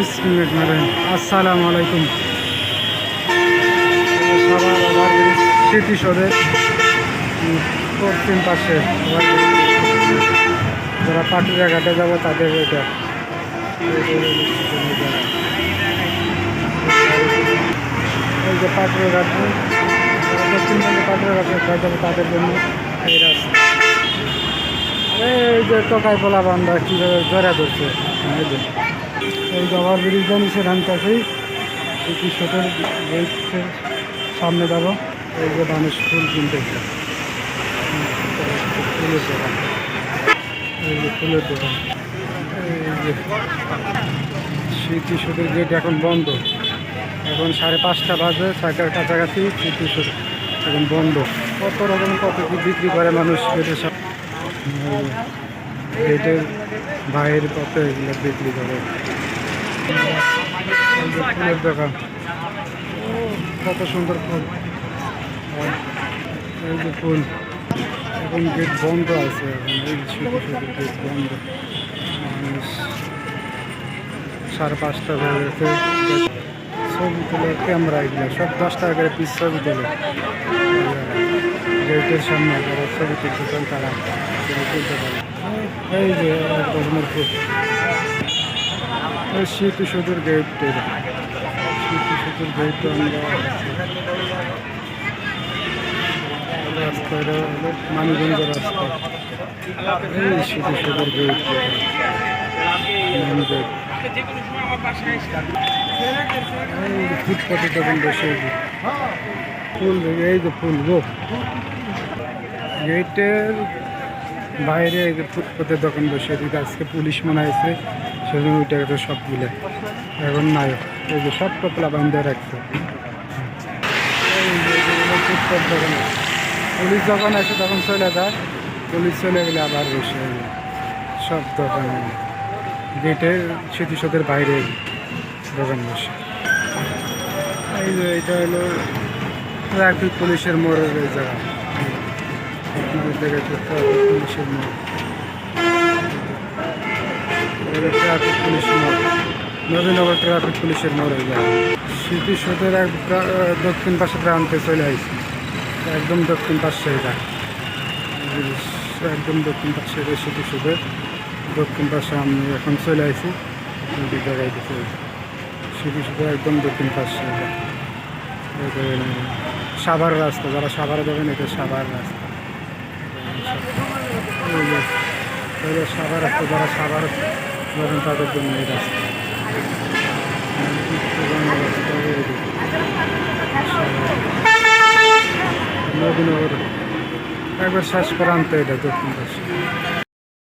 আসসালামু আলাইকুম। স্মৃতিসৌধের উম, পশ্চিম পাশে। যারা পাটুরিয়া ঘাটে যাব তাদের এটা এই যে পাটুরিয়া ঘাট দক্ষিণবঙ্গে পাটুরিয়া ঘাটে যাব তাদের জন্য এই রাস্তা। এই যে টোকাই পোলা বান্ধা কীভাবে জড়া ধরছে? এই যে ওভার ব্রিজটা নিচে এই কৃষকের গেটের সামনে যাব এই যে মানুষ ফুল কিনতে। ফুলের দোকান। এই যে ফুলের দোকান। এই যে স্মৃতিসৌধের গেট এখন বন্ধ। এখন সাড়ে পাঁচটা বাজে ছয়টার কাছাকাছি স্মৃতিসৌধ এখন বন্ধ। কত রকম কত কি বিক্রি করে মানুষ গেটের সব? গেটের বাইরের কত এগুলো বিক্রি করে। ফুলের দোকান কত সুন্দর ফুল। এই যে ফুল। এখন গেট বন্ধ আছে এখন, এই ছোটো গেট বন্ধ। সাড়ে পাঁচটা গেছে। ছবি তোলে ক্যামেরা এগুলো, সব দশ টাকা করে পিস ছবি তোলে। গেটের সামনে যারা ছবি তুলতে চান তারা ছবি তুলতে পারে। এই যে এই স্মৃতি সুদূর গেট এটা স্মৃতি সুদূর গেট আমরা রাস্তা এটা হলো মানিগঞ্জ রাস্তা। এই স্মৃতি সুদূর গেট ফুটপাতে তখন বসে ফুল, এই যে ফুল গো গেটের বাইরে ফুটপাতের দোকান বসে এদিকে আজকে পুলিশ মনে হয়েছে, সেজন্য ওই টাকাটা সব মিলে। এখন নাই, এই যে সব কপলা বান্ধে রাখছে। ফুটপাত দোকান পুলিশ যখন আসে তখন চলে যায়, পুলিশ চলে গেলে আবার বসে সব দোকান, গেটের স্মৃতিসৌধের বাইরে দোকান বসে। এই যে এটা হলো ট্রাফিক পুলিশের মোড়ের জায়গা আপনাদের দেখেছে ট্রাফিক পুলিশের মোড় নবীনগর ট্রাফিক পুলিশের মোড় এই জায়গা স্মৃতিসৌধের এক দক্ষিণ পাশে প্রান্তে চলে আসছে একদম দক্ষিণ পাশে এটা একদম দক্ষিণ পাশে এটা স্মৃতিসৌধের দক্ষিণ পাশে আমি এখন চলে আসি জায়গায় দিতে স্মৃতিসৌধের একদম দক্ষিণ পাশে সাভার রাস্তা যারা সাভারে যাবেন এটা সাভার রাস্তা এই যে, যে সাভার রাস্তা যারা সাভার যাবেন তাদের জন্য এই রাস্তা। একবার শেষ প্রান্ত এটা দক্ষিণ পাশে।